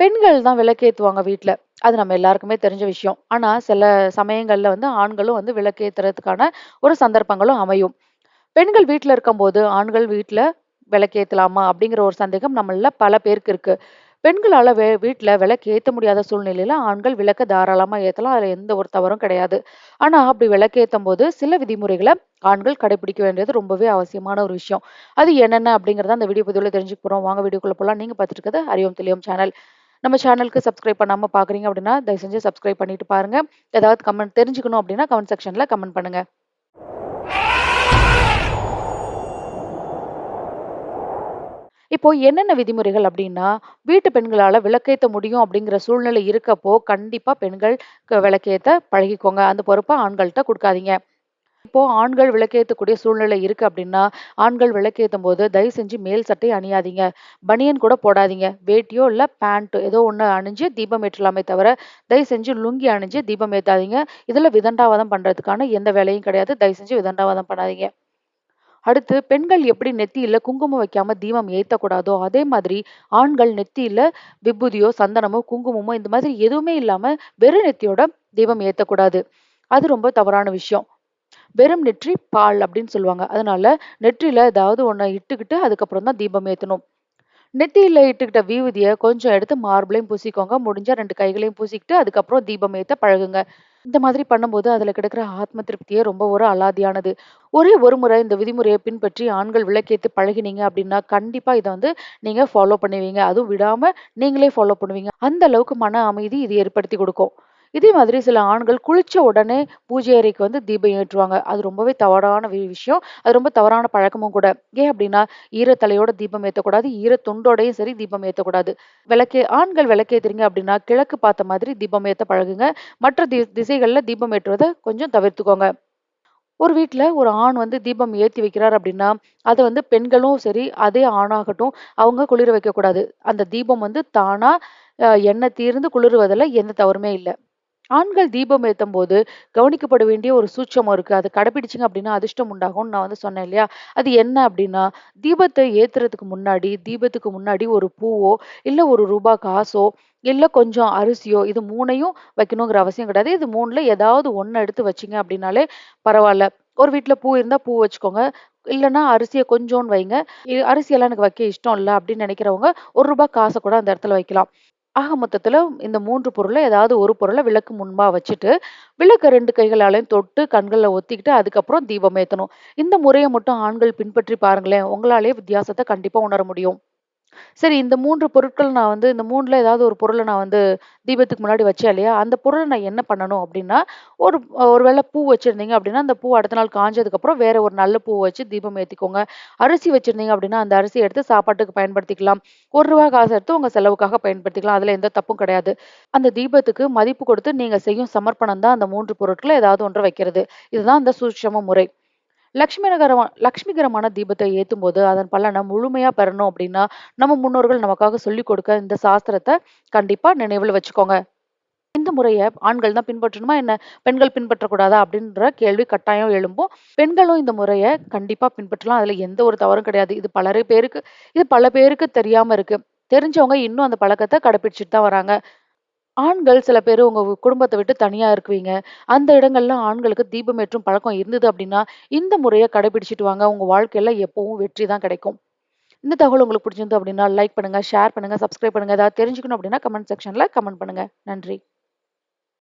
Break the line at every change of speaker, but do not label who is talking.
பெண்கள் தான் விளக்கேத்துவாங்க வீட்ல. அது நம்ம எல்லாருக்குமே தெரிஞ்ச விஷயம். ஆனா, சில சமயங்கள்ல வந்து ஆண்களும் வந்து விளக்கேற்றுறதுக்கான ஒரு சந்தர்ப்பங்களும் அமையும். பெண்கள் வீட்டில் இருக்கும்போது, ஆண்கள் வீட்டில் விளக்கேற்றலாமா அப்படிங்கிற ஒரு சந்தேகம் நம்மள பல பேருக்கு இருக்கு. பெண்களால வே வீட்டில் விளக்கு ஏத்த முடியாத சூழ்நிலையில ஆண்கள் விளக்க தாராளமா ஏற்றலாம் அதுல எந்த ஒரு தவறும் கிடையாது. ஆனா, அப்படி விளக்கேத்தும்போது சில விதிமுறைகளை ஆண்கள் கடைபிடிக்க வேண்டியது ரொம்பவே அவசியமான ஒரு விஷயம். அது என்னென்ன அப்படிங்கிறத அந்த வீடியோ பதிவில் தெரிஞ்சுக்க போறோம். வாங்க வீடியோக்குள்ள போகலாம் நீங்க பார்த்துட்டு இருக்கிறது அறிவோம் தெளிவோம் சேனல். நம்ம சேனலுக்கு சப்ஸ்கிரைப் பண்ணாம பார்க்குறீங்க அப்படின்னா, தயவு செஞ்சு சப்ஸ்கிரைப் பண்ணிட்டு பாருங்க. ஏதாவது கமெண்ட் தெரிஞ்சுக்கணும் அப்படின்னா, கமெண்ட் செக்ஷன்ல கமெண்ட் பண்ணுங்க. இப்போ என்னென்ன விதிமுறைகள் அப்படின்னா, வீட்டு பெண்களால விளக்கேத்த முடியும் அப்படிங்கிற சூழ்நிலை இருக்கப்போ, கண்டிப்பா பெண்கள் விளக்கேற்ற பழகிக்கோங்க. அந்த பொறுப்பை ஆண்கள்கிட்ட குடுக்காதீங்க. இப்போ ஆண்கள் விளக்கேத்தக்கூடிய சூழ்நிலை இருக்கு அப்படின்னா, ஆண்கள் விளக்கேத்தும்போது தயவு செஞ்சு மேல் சட்டை அணியாதீங்க. பனியன் கூட போடாதீங்க. வேட்டியோ இல்ல பேண்ட்டோ ஏதோ ஒண்ணு அணிஞ்சு தீபம் ஏற்றலாமே தவிர, தயவு செஞ்சு லுங்கி அணிஞ்சு தீபம் ஏத்தாதீங்க. இதுல விதண்டாவாதம் பண்றதுக்கான எந்த வேலையும் கிடையாது. தயவு செஞ்சு விதண்டாவாதம் பண்ணாதீங்க. அடுத்து பெண்கள் எப்படி நெத்தியில குங்குமம் வைக்காம தீபம் ஏற்றக்கூடாதோ அதே மாதிரி ஆண்கள் நெத்தியில விபூதியோ, சந்தனமோ, குங்குமமோ இந்த மாதிரி எதுவுமே இல்லாம வெறும் நெத்தியோட தீபம் ஏற்றக்கூடாது அது ரொம்ப தவறான விஷயம். வெறும் நெற்றி பால் அப்படின்னு சொல்லுவாங்க. அதனால நெற்றியில ஏதாவது ஒன்றை இட்டுக்கிட்டு அதுக்கப்புறம் தான் தீபம் ஏற்றணும் நெத்தியில் இட்டுக்கிட்ட வீவுதியை கொஞ்சம் எடுத்து மார்பிளையும் பூசிக்கோங்க. முடிஞ்சா ரெண்டு கைகளையும் பூசிக்கிட்டு அதுக்கப்புறம் தீபம் ஏற்ற பழகுங்க. இந்த மாதிரி பண்ணும்போது அதில் கிடைக்கிற ஆத்ம திருப்தியே ரொம்ப ஒரு அலாதியானது. ஒரே ஒரு முறை இந்த விதிமுறையை பின்பற்றி ஆண்கள் விளக்கேற்று பழகினீங்க அப்படின்னா, கண்டிப்பாக இதை வந்து நீங்கள் ஃபாலோ பண்ணுவீங்க. அதுவும் விடாமல் நீங்களே ஃபாலோ பண்ணுவீங்க. அந்த அளவுக்கு மன அமைதி இது ஏற்படுத்தி கொடுக்கும் இதே மாதிரி சில ஆண்கள் குளிச்ச உடனே பூஜை அறைக்கு வந்து தீபம் ஏற்றுவாங்க. அது ரொம்பவே தவறான விஷயம். அது ரொம்ப தவறான பழக்கமும் கூட. ஏன் அப்படின்னா, ஈரத்தலையோட தீபம் ஏற்றக்கூடாது ஈர துண்டோடையும் சரி தீபம் ஏற்றக்கூடாது விளக்கே ஆண்கள் விளக்கேத்துறீங்க அப்படின்னா, கிழக்கு பார்த்த மாதிரி தீபம் ஏற்ற பழகுங்க. மற்ற தி திசைகளில் தீபம் ஏற்றுவதை கொஞ்சம் தவிர்த்துக்கோங்க. ஒரு வீட்டில் ஒரு ஆண் வந்து தீபம் ஏற்றி வைக்கிறார் அப்படின்னா, அதை வந்து பெண்களும் சரி, அதே ஆணாகட்டும், அவங்க குளிர வைக்கக்கூடாது. அந்த தீபம் வந்து தானாக எண்ணெய் தீர்ந்து குளிருவதில் எந்த தவறுமே இல்லை ஆண்கள் தீபம் ஏற்றும் போது கவனிக்கப்பட வேண்டிய ஒரு சூட்சமம் இருக்கு. அதை கடைப்பிடிச்சிங்க அப்படின்னா அதிர்ஷ்டம் உண்டாகும்னு நான் வந்து சொன்னேன் இல்லையா? அது என்ன அப்படின்னா, தீபத்தை ஏத்துறதுக்கு முன்னாடி, தீபத்துக்கு முன்னாடி ஒரு பூவோ, இல்ல ஒரு ரூபா காசோ, இல்லை கொஞ்சம் அரிசியோ இது மூணையும் வைக்கணுங்கிற அவசியம் கிடையாது. இது மூணில் ஏதாவது ஒன்று எடுத்து வச்சீங்க அப்படின்னாலே பரவாயில்ல ஒரு வீட்டில் பூ இருந்தால் பூ வச்சுக்கோங்க. இல்லைன்னா அரிசியை கொஞ்சோன்னு வைங்க. அரிசியெல்லாம் எனக்கு வைக்க இஷ்டம் இல்லை அப்படின்னு நினைக்கிறவங்க, ஒரு ரூபாய் காசை கூட அந்த இடத்துல வைக்கலாம். ஆக மொத்தத்தில் இந்த மூன்று பொருளை ஏதாவது ஒரு பொருளை விளக்கு முன்பாக வச்சுட்டு, விளக்க 2 கைகளாலயும் தொட்டு கண்களில் ஒத்திக்கிட்டு அதுக்கப்புறம் தீபம் ஏற்றணும் இந்த முறையை மட்டும் ஆண்கள் பின்பற்றி பாருங்களேன். உங்களாலேயே வித்தியாசத்தை கண்டிப்பாக உணர முடியும். சரி இந்த 3 பொருட்கள் நான் வந்து இந்த 3ல ஏதாவது ஒரு பொருள நான் வந்து தீபத்துக்கு முன்னாடி வச்சேன் இல்லையா? அந்த பொருள நான் என்ன பண்ணணும் அப்படின்னா, ஒரு ஒரு வேள பூ வச்சிருந்தீங்க அப்படின்னா, அந்த பூ அடுத்த நாள் காஞ்சதுக்கப்புறம் வேற ஒரு நல்ல பூ வச்சு தீபம் ஏத்திக்கோங்க. அரிசி வச்சிருந்தீங்க அப்படின்னா, அந்த அரிசிய எடுத்து சாப்பாட்டுக்கு பயன்படுத்திக்கலாம். ரூ. 1 காசு எடுத்து உங்க செலவுக்காக பயன்படுத்திக்கலாம். அதுல எந்த தப்பும் கிடையாது. அந்த தீபத்துக்கு மதிப்பு கொடுத்து நீங்க செய்யும் சமர்ப்பணம் தான் அந்த 3 பொருட்கள்ல ஏதாவது ஒன்ற வைக்கிறது. இதுதான் அந்த சூட்சம முறை. லக்ஷ்மிகரமான லக்ஷ்மிகரமான தீபத்தை ஏற்றும் போது அதன் பலனை முழுமையா பெறணும் அப்படின்னா, நம்ம முன்னோர்கள் நமக்காக சொல்லிக் கொடுக்க இந்த சாஸ்திரத்தை கண்டிப்பா நினைவுல வச்சுக்கோங்க. இந்த முறையை ஆண்கள் தான் பின்பற்றணுமா என்ன? பெண்கள் பின்பற்றக்கூடாதா? அப்படின்ற கேள்வி கட்டாயம் எழும்பும். பெண்களும் இந்த முறையை கண்டிப்பா பின்பற்றலாம். அதுல எந்த ஒரு தவறும் கிடையாது. இது பலரை பேருக்கு இது பல பேருக்கு தெரியாம இருக்கு. தெரிஞ்சவங்க இன்னும் அந்த பழக்கத்தை கடைபிடிச்சுட்டு தான் வராங்க. ஆண்கள் சில பேர் உங்க குடும்பத்த விட்டு தனியா இருக்குவீங்க. அந்த இடங்கள்ல ஆண்களுக்கு தீபம் ஏற்றும் பழக்கம் இருந்தது அப்படின்னா, இந்த முறைய கடைபிடிச்சிட்டு வாங்க. உங்க வாழ்க்கையில எப்பவும் வெற்றி தான் கிடைக்கும். இந்த தகவல் உங்களுக்கு பிடிச்சிருந்தது அப்படின்னா, லைக் பண்ணுங்க, ஷேர் பண்ணுங்க, சப்ஸ்கிரைப் பண்ணுங்க. ஏதாவது தெரிஞ்சுக்கணும் அப்படின்னா கமெண்ட் செக்ஷன்ல கமெண்ட் பண்ணுங்க. நன்றி.